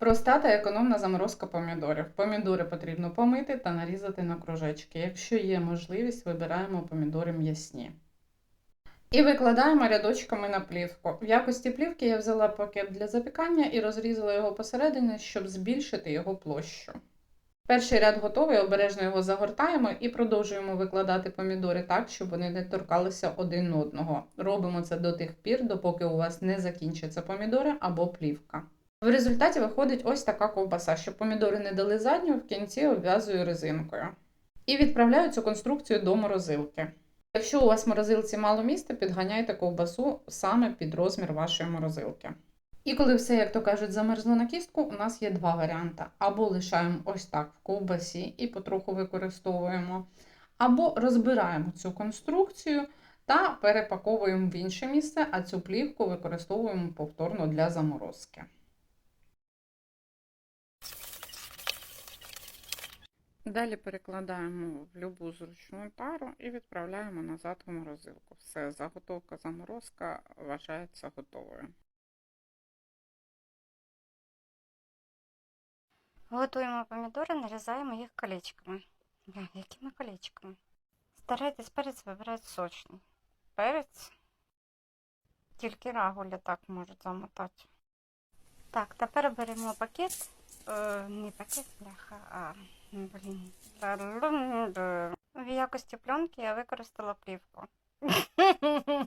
Проста та економна заморозка помідорів. Помідори потрібно помити та нарізати на кружечки. Якщо є можливість, вибираємо помідори м'ясні. І викладаємо рядочками на плівку. В якості плівки я взяла пакет для запікання і розрізала його посередині, щоб збільшити його площу. Перший ряд готовий, обережно його загортаємо і продовжуємо викладати помідори так, щоб вони не торкалися один одного. Робимо це до тих пір, допоки у вас не закінчаться помідори або плівка. В результаті виходить ось така ковбаса, щоб помідори не дали задню, в кінці обв'язую резинкою. І відправляю цю конструкцію до морозилки. Якщо у вас в морозилці мало місця, підганяйте ковбасу саме під розмір вашої морозилки. І коли все, як то кажуть, замерзло на кістку, у нас є два варіанти: або лишаємо ось так в ковбасі і потроху використовуємо, або розбираємо цю конструкцію та перепаковуємо в інше місце, а цю плівку використовуємо повторно для заморозки. Далі перекладаємо в любу зручну тару і відправляємо назад в морозилку. Все, заготовка заморозка вважається готовою. Готуємо помідори, нарізаємо їх колечками. Бля, якими колечками? Старайтесь перець вибирати сочний. Перець тільки рагуля так можуть замотати. Так, тепер беремо пакет. Е, не пакет, бляха, а блін. В якості пленки я використала плівку.